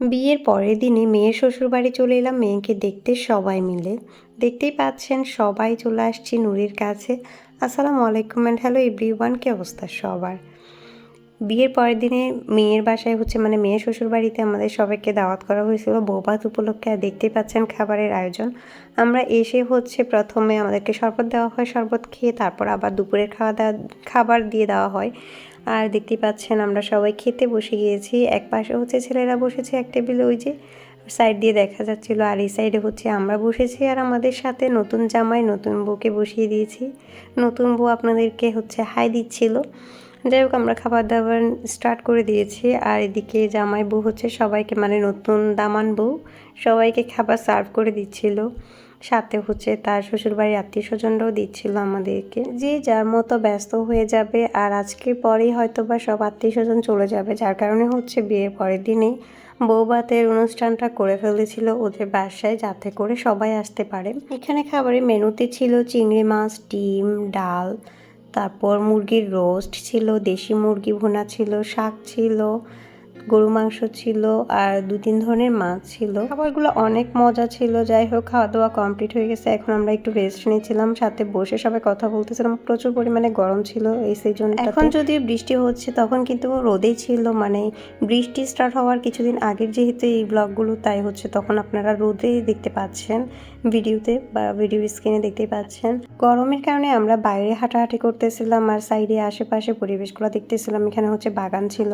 বিয়ের পরের দিনে মেয়ের শ্বশুরবাড়ি চলে এলাম, মেয়েকে দেখতে সবাই মিলে। দেখতেই পাচ্ছেন, সবাই চলে আসছি নুরির কাছে। আসসালামু আলাইকুম অ্যান্ড হ্যালো এভরি ওয়ান কে অবস্থা সবার? বিয়ের পরের দিনে মেয়ের বাসায় হচ্ছে মানে মেয়ের শ্বশুরবাড়িতে আমাদের সবাইকে দাওয়াত করা হয়েছিল। বৌভাত উপলক্ষে আর দেখতেই পাচ্ছেন খাবারের আয়োজন। আমরা এসে হচ্ছে প্রথমে আমাদেরকে শরবত দেওয়া হয়, শরবত খেয়ে তারপর আবার দুপুরের খাওয়া দাওয়া, খাবার দিয়ে দেওয়া হয়। আর দেখতে পাচ্ছেন আমরা সবাই খেতে বসে গিয়েছি। এক পাশে হচ্ছে ছেলেরা বসেছে এক টেবিলে ওই যে সাইড দিয়ে দেখা যাচ্ছিল। আর এই সাইডে হচ্ছে আমরা বসেছি আর আমাদের সাথে নতুন জামাই, নতুন বউকে বসিয়ে দিয়েছি। নতুন বউ আপনাদেরকে হচ্ছে হাই দিচ্ছিল। যাই হোক আমরা খাবার দাবার স্টার্ট করে দিয়েছি। আর এদিকে জামাই বউ হচ্ছে, সবাইকে মানে নতুন দামান বউ, সবাইকে খাবার সার্ভ করে দিচ্ছিল। সাথে হচ্ছে তার শ্বশুরবাড়ির আত্মীয় স্বজনরাও দিচ্ছিল আমাদেরকে। যে যার মতো ব্যস্ত হয়ে যাবে, আর আজকের পরেই হয়তো বা সব আত্মীয় স্বজন চলে যাবে, যার কারণে হচ্ছে বিয়ের পরের দিনেই বৌভাতের অনুষ্ঠানটা করে ফেলেছিল ওদের বাসায়, যাতে করে সবাই আসতে পারে। এখানে খাবারের মেনুতে ছিল চিংড়ি মাছ, ডিম, ডাল তারপর মুরগির রোস্ট ছিল দেশি মুরগি ভুনা ছিল শাক ছিল গরু মাংস ছিল আর দু তিন ধরনের মাছ ছিল। খাবারগুলো অনেক মজা ছিল, যাই হোক খাওয়া দাওয়া কমপ্লিট হয়ে গেছে। এখন আমরা একটু রেস্ট নিয়েছিলাম, সাথে বসে সবাই কথা বলতেছিলাম। প্রচুর পরিমাণে গরম ছিল এই সিজন এখন যদি বৃষ্টি হচ্ছে, তখন কিন্তু রোদেই ছিল। মানে বৃষ্টি স্টার্ট হওয়ার কিছুদিন আগের যেহেতু এই ব্লগগুলো তাই হচ্ছে তখন আপনারা রোদে দেখতে পাচ্ছেন। ভিডিওতে বা ভিডিও স্ক্রিনে দেখতে পাচ্ছেন। গরমের কারণে আমরা বাইরে হাঁটাহাঁটি করতেছিলাম আর সাইডে আশেপাশে পরিবেশগুলো দেখতেছিলাম। এখানে হচ্ছে বাগান ছিল,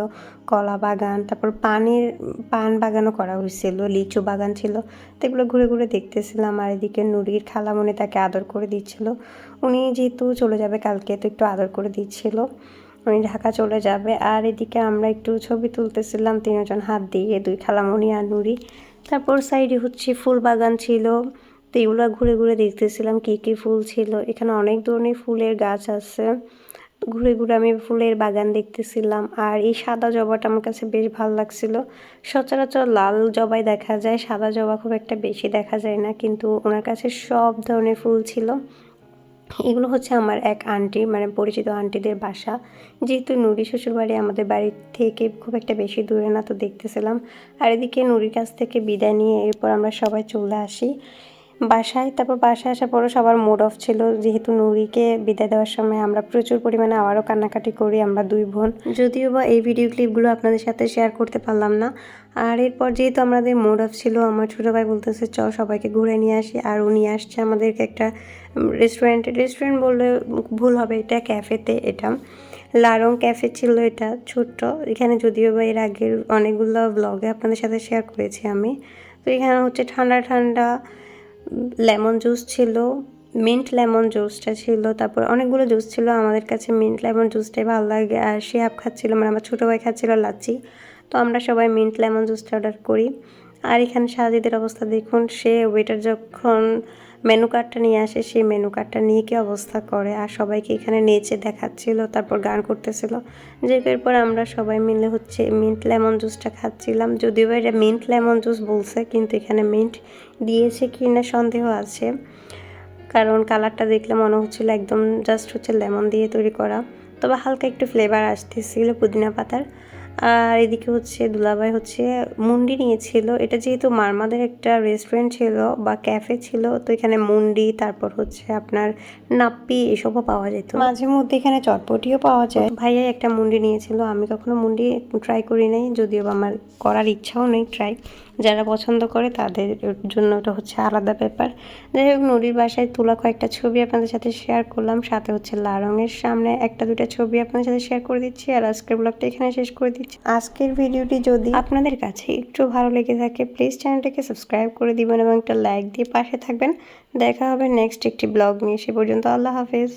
কলা বাগান তারপর পানের, পান বাগানও করা হয়েছিল লিচু বাগান ছিল। তো এগুলো ঘুরে ঘুরে দেখতেছিলাম আর এদিকে নুরির খালামনে তাকে আদর করে দিচ্ছিল। উনি যেহেতু চলে যাবে কালকে, তো একটু আদর করে দিচ্ছিল। উনি ঢাকা চলে যাবে আর এদিকে আমরা একটু ছবি তুলতেছিলাম, তিনজন হাত দিয়ে, দুই খালামণি আর নুরি তারপর সাইডে হচ্ছে ফুল বাগান ছিল। তো এগুলো ঘুরে ঘুরে দেখতেছিলাম কী কী ফুল ছিল। এখানে অনেক ধরনের ফুলের গাছ আছে। ঘুরে ঘুরে আমি ফুলের বাগান দেখতেছিলাম আর এই সাদা জবাটা আমার কাছে বেশ ভালো লাগছিল। সচরাচর লাল জবাই দেখা যায়, সাদা জবা খুব একটা বেশি দেখা যায় না, কিন্তু ওনার কাছে সব ধরনের ফুল ছিল। এগুলো হচ্ছে আমার এক আন্টি মানে পরিচিত আন্টিদের বাসা। যেহেতু নুরি শ্বশুরবাড়ি আমাদের বাড়ি থেকে খুব একটা বেশি দূরে না তো দেখতেছিলাম। আর এদিকে নুরির কাছ থেকে বিদায় নিয়ে এরপর আমরা সবাই চলে আসি। বাসায়, তারপর বাসায় আসার পরও সবার মুড অফ ছিল। যেহেতু নুরিকে বিদায় দেওয়ার সময় আমরা প্রচুর পরিমাণে আবারও কান্নাকাটি করি, আমরা দুই বোন। যদিও বা এই ভিডিও ক্লিপগুলো আপনাদের সাথে শেয়ার করতে পারলাম না। আর এরপর যেহেতু আমাদের মুড অফ ছিল, আমার ছোটো ভাই বলতেছে চ সবাইকে ঘুরে নিয়ে আসি। আর উনি আসছে আমাদেরকে একটা রেস্টুরেন্টে রেস্টুরেন্ট বললে ভুল হবে, এটা ক্যাফেতে এটা। লারং ক্যাফে ছিল এটা, ছোট্ট। এখানে যদিও বা এর আগের অনেকগুলো ব্লগে আপনাদের সাথে শেয়ার করেছি আমি। তো এখানে হচ্ছে ঠান্ডা ঠান্ডা লেমন জুস ছিল, মিন্ট লেমন জুসটা ছিল, তারপর অনেকগুলো জুস ছিল। আমাদের কাছে মিন্ট লেমন জুসটাই ভালো লাগে। আর আপ খাচ্ছিল মানে আমার ছোটো ভাই খাচ্ছিল লাচ্ছি। তো আমরা সবাই মিন্ট লেমন জুসটা অর্ডার করি। আর এখানে সাজিদের অবস্থা দেখুন, সে ওয়েটার যখন মেনু কার্ডটা নিয়ে আসে সেই মেনু কার্ডটা নিয়ে কি অবস্থা করে? আর সবাইকে এখানে নেচে দেখাচ্ছিল, তারপর গান করতেছিল। যে এরপর আমরা সবাই মিলে হচ্ছে মিন্ট লেমন জুসটা খাচ্ছিলাম। যদিও এটা মিন্ট লেমন জুস বলছে, কিন্তু এখানে মিন্ট দিয়েছে কি না সন্দেহ আছে। কারণ কালারটা দেখলে মনে হচ্ছিল একদম জাস্ট হচ্ছে লেমন দিয়ে তৈরি করা। তবে হালকা একটু ফ্লেভার আসতেছিল পুদিনা পাতার। আর এদিকে হচ্ছে দুলাভাই হচ্ছে মুন্ডি নিয়েছিল। এটা যেহেতু মারমাদের একটা রেস্টুরেন্ট ছিল বা ক্যাফে ছিল তো এখানে মুন্ডি তারপর হচ্ছে আপনার নাপ্পি এসবও পাওয়া যেত। মাঝে মধ্যে এখানে চটপটিও পাওয়া যায়। ভাইয়া একটা মুন্ডি নিয়েছিল আমি কখনো মুন্ডি ট্রাই করি নাই যদিও বা আমার করার ইচ্ছাও নেই ট্রাই যারা পছন্দ করে তাদের জন্য ওটা হচ্ছে আলাদা ব্যাপার। যাই হোক নুরির বাসায় তোলা কয়েকটা ছবি আপনাদের সাথে শেয়ার করলাম সাথে হচ্ছে লারঙের সামনে একটা দুটা ছবি আপনাদের সাথে শেয়ার করে দিচ্ছি আর আজকের ব্লগটা এখানে শেষ করে দিচ্ছি। আজকের ভিডিওটি যদি আপনাদের কাছে একটু ভালো লেগে থাকে প্লিজ চ্যানেলটাকে সাবস্ক্রাইব করে দিবেন এবং একটা লাইক দিয়ে পাশে থাকবেন। দেখা হবে নেক্সট একটি ব্লগ নিয়ে, সে পর্যন্ত আল্লাহ হাফেজ।